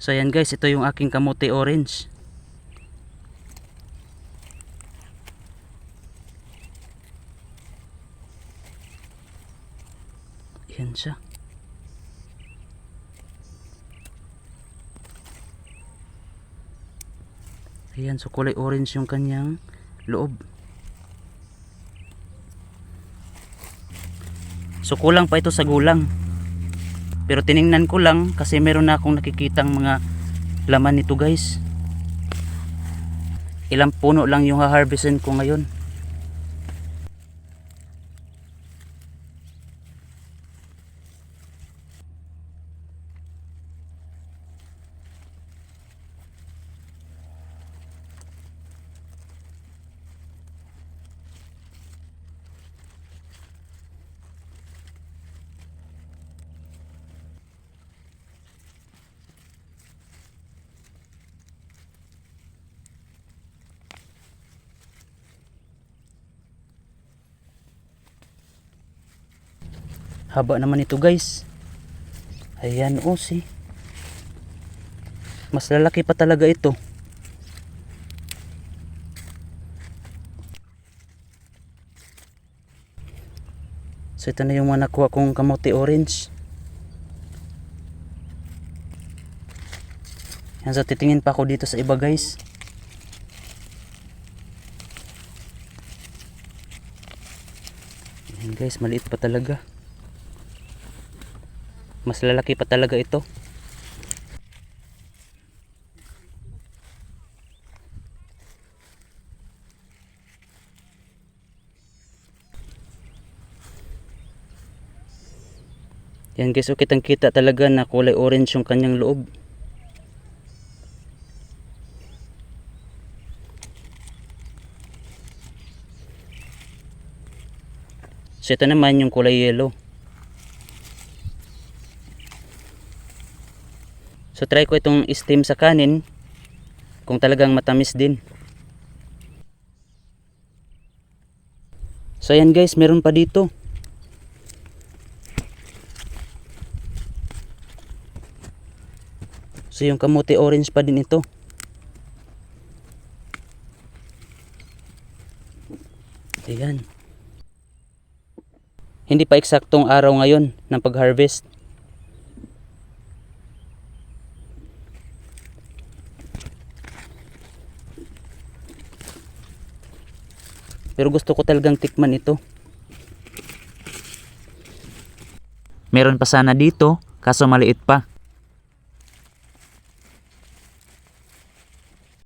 So ayan guys, ito yung aking kamote orange. Yan siya. Ayan, so kulay orange yung kanyang loob. So kulang pa ito sa gulang. Pero tiningnan ko lang kasi meron na akong nakikitang mga laman nito guys. Ilang puno lang yung ha-harvestin ko ngayon. Haba naman ito guys. Ayan o si. Mas lalaki pa talaga ito. So ito na yung mga nakuha kong kamote orange. Yan so titingin pa ako dito sa iba guys. Yan guys, maliit pa talaga. Mas lalaki pa talaga ito. Yan guys, so kitang kita talaga na kulay orange yung kanyang loob. So ito naman yung kulay yellow. So try ko itong steam sa kanin kung talagang matamis din. So ayan guys, meron pa dito. So yung kamote orange pa din ito. Ayan. Hindi pa eksaktong araw ngayon ng pag-harvest. Pero gusto ko talagang tikman ito. Meron pa sana dito, kaso maliit pa.